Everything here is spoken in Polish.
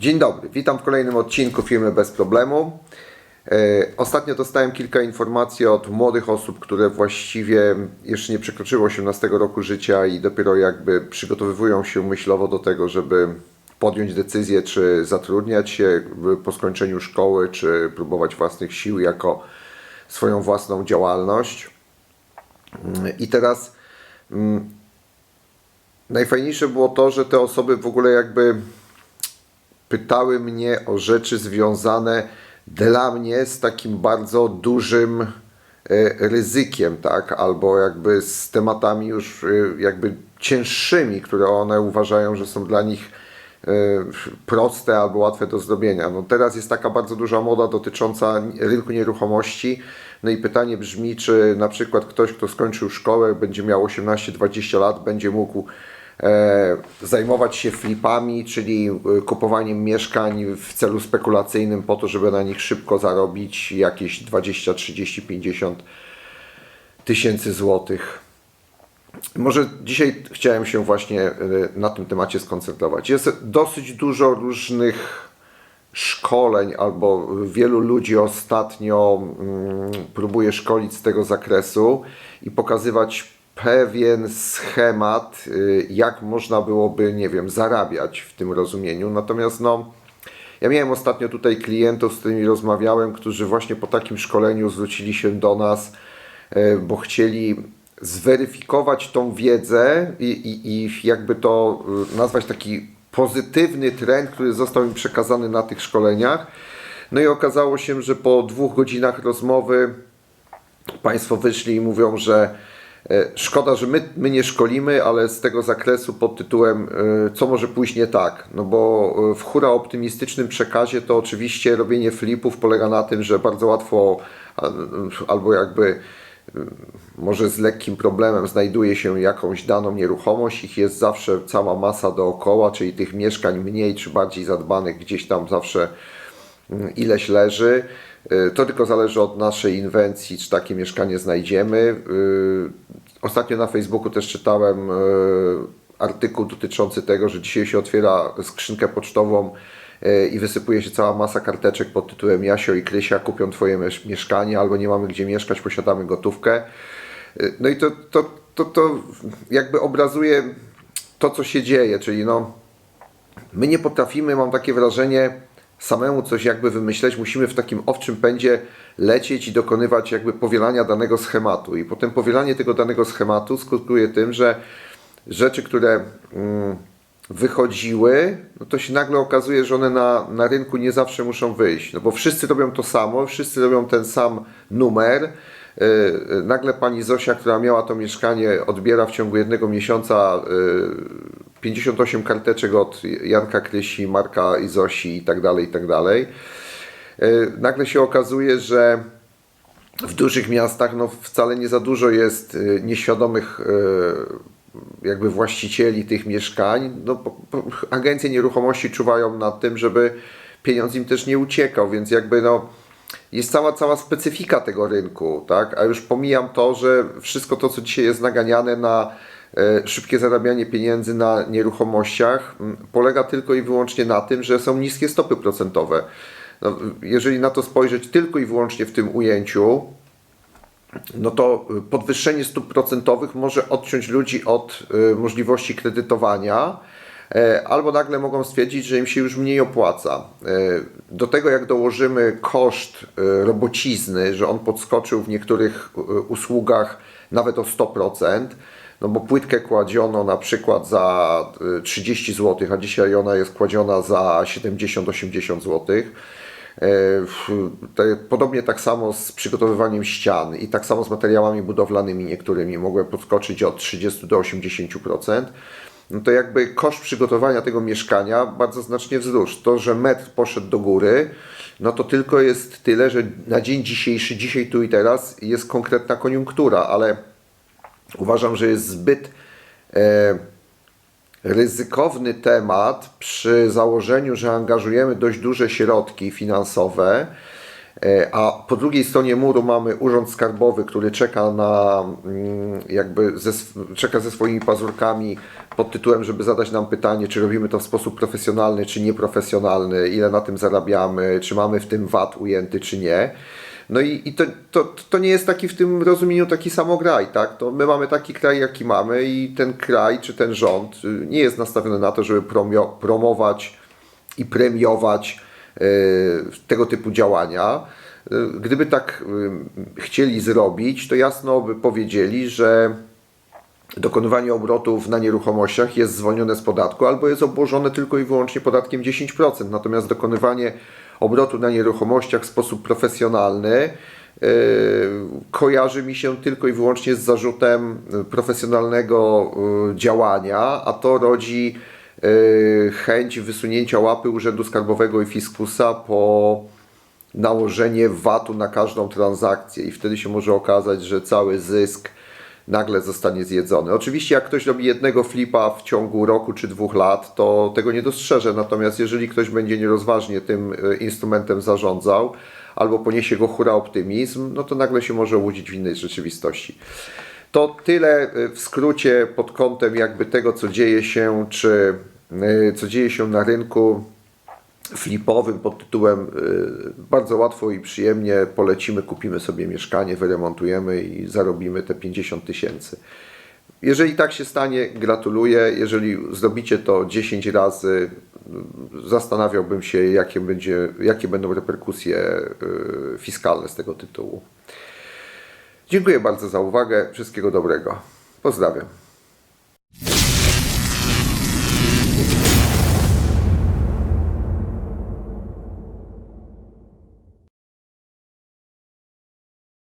Dzień dobry, witam w kolejnym odcinku Firmy Bez Problemu. E, Ostatnio dostałem kilka informacji od młodych osób, które właściwie jeszcze nie przekroczyły 18 roku życia i dopiero jakby przygotowywują się myślowo do tego, żeby podjąć decyzję, czy zatrudniać się po skończeniu szkoły, czy próbować własnych sił jako swoją własną działalność. Mm, I teraz mm, najfajniejsze było to, że te osoby w ogóle jakby pytały mnie o rzeczy związane dla mnie z takim bardzo dużym e, ryzykiem, tak, albo jakby z tematami już e, jakby cięższymi, które one uważają, że są dla nich e, proste albo łatwe do zrobienia. No teraz jest taka bardzo duża moda dotycząca rynku nieruchomości. No i pytanie brzmi, czy na przykład ktoś, kto skończył szkołę, będzie miał 18-20 lat, będzie mógł zajmować się flipami, czyli e, kupowaniem mieszkań w celu spekulacyjnym po to, żeby na nich szybko zarobić jakieś 20, 30, 50 tysięcy złotych. Może dzisiaj chciałem się właśnie e, na tym temacie skoncentrować. Jest dosyć dużo różnych szkoleń, albo wielu ludzi ostatnio mm, próbuje szkolić z tego zakresu i pokazywać pewien schemat, y, jak można byłoby, nie wiem, zarabiać w tym rozumieniu. Natomiast no, ja miałem ostatnio tutaj klientów, z którymi rozmawiałem, którzy właśnie po takim szkoleniu zwrócili się do nas, e, bo chcieli zweryfikować tą wiedzę i, i, i jakby to y, nazwać taki pozytywny trend, który został im przekazany na tych szkoleniach. No i okazało się, że po dwóch godzinach rozmowy Państwo wyszli i mówią, że szkoda, że my, my nie szkolimy, ale z tego zakresu pod tytułem e, co może pójść nie tak. No bo e, w hura optymistycznym przekazie to oczywiście robienie flipów polega na tym, że bardzo łatwo albo jakby może z lekkim problemem znajduje się jakąś daną nieruchomość, ich jest zawsze cała masa dookoła, czyli tych mieszkań mniej czy bardziej zadbanych gdzieś tam zawsze mm, ileś leży. To tylko zależy od naszej inwencji, czy takie mieszkanie znajdziemy. Ostatnio na Facebooku też czytałem y, artykuł dotyczący tego, że dzisiaj się otwiera skrzynkę pocztową y, i wysypuje się cała masa karteczek pod tytułem Jasio i Krysia kupią Twoje miesz- mieszkanie, albo nie mamy gdzie mieszkać, posiadamy gotówkę. Y, No i to, to, to, to jakby obrazuje to, co się dzieje, czyli no, my nie potrafimy, mam takie wrażenie, samemu coś jakby wymyśleć, musimy w takim owczym pędzie lecieć i dokonywać jakby powielania danego schematu. I potem powielanie tego danego schematu skutkuje tym, że rzeczy, które mm, wychodziły, no to się nagle okazuje, że one na, na rynku nie zawsze muszą wyjść. No bo wszyscy robią to samo, wszyscy robią ten sam numer. Yy, yy, Nagle pani Zosia, która miała to mieszkanie, odbiera w ciągu jednego miesiąca yy, 58 karteczek od Janka Krysi, Marka i Zosi i tak dalej, i tak dalej. Yy, Nagle się okazuje, że w dużych miastach no, wcale nie za dużo jest y, nieświadomych y, jakby właścicieli tych mieszkań. No, agencje nieruchomości czuwają nad tym, żeby pieniądz im też nie uciekał, więc jakby no, jest cała, cała specyfika tego rynku, tak? A już pomijam to, że wszystko to, co dzisiaj jest naganiane na e, szybkie zarabianie pieniędzy na nieruchomościach, polega tylko i wyłącznie na tym, że są niskie stopy procentowe. No, jeżeli na to spojrzeć tylko i wyłącznie w tym ujęciu, no to podwyższenie stóp procentowych może odciąć ludzi od y, możliwości kredytowania, e, albo nagle mogą stwierdzić, że im się już mniej opłaca. E, Do tego jak dołożymy koszt y, robocizny, że on podskoczył w niektórych y, usługach nawet o 100%, no bo płytkę kładziono na przykład za y, 30 zł, a dzisiaj ona jest kładziona za 70-80 złotych. E, Podobnie tak samo z przygotowywaniem ścian i tak samo z materiałami budowlanymi niektórymi mogły podskoczyć od 30 do 80%. No to jakby koszt przygotowania tego mieszkania bardzo znacznie wzrósł. To, że metr poszedł do góry, no to tylko jest tyle, że na dzień dzisiejszy, dzisiaj tu i teraz jest konkretna koniunktura, ale uważam, że jest zbyt e, ryzykowny temat przy założeniu, że angażujemy dość duże środki finansowe E, A po drugiej stronie muru mamy urząd skarbowy, który czeka na mm, jakby ze, czeka ze swoimi pazurkami pod tytułem, żeby zadać nam pytanie, czy robimy to w sposób profesjonalny, czy nieprofesjonalny, ile na tym zarabiamy, czy mamy w tym VAT ujęty, czy nie. No i, i to, to, to nie jest taki w tym rozumieniu taki samograj, tak? To my mamy taki kraj, jaki mamy i ten kraj, czy ten rząd y, nie jest nastawiony na to, żeby promio, promować i premiować e, tego typu działania. E, Gdyby tak y, chcieli zrobić, to jasno by powiedzieli, że dokonywanie obrotów na nieruchomościach jest zwolnione z podatku albo jest obłożone tylko i wyłącznie podatkiem 10%. Natomiast dokonywanie obrotu na nieruchomościach w sposób profesjonalny. Yy, kojarzy mi się tylko i wyłącznie z zarzutem profesjonalnego y, działania, a to rodzi y, chęć wysunięcia łapy Urzędu Skarbowego i Fiskusa po nałożenie VAT-u na każdą transakcję. I wtedy się może okazać, że cały zysk nagle zostanie zjedzony. Oczywiście jak ktoś robi jednego flipa w ciągu roku czy dwóch lat, to tego nie dostrzeże. Natomiast jeżeli ktoś będzie nierozważnie tym e, instrumentem zarządzał albo poniesie go hura optymizm, no to nagle się może łudzić w innej rzeczywistości. To tyle e, w skrócie pod kątem jakby tego, co dzieje się, czy e, co dzieje się na rynku flipowym pod tytułem y, bardzo łatwo i przyjemnie polecimy, kupimy sobie mieszkanie, wyremontujemy i zarobimy te 50 tysięcy. Jeżeli tak się stanie, gratuluję. Jeżeli zrobicie to 10 razy, zastanawiałbym się, jakie, będzie, jakie będą reperkusje y, fiskalne z tego tytułu. Dziękuję bardzo za uwagę. Wszystkiego dobrego. Pozdrawiam.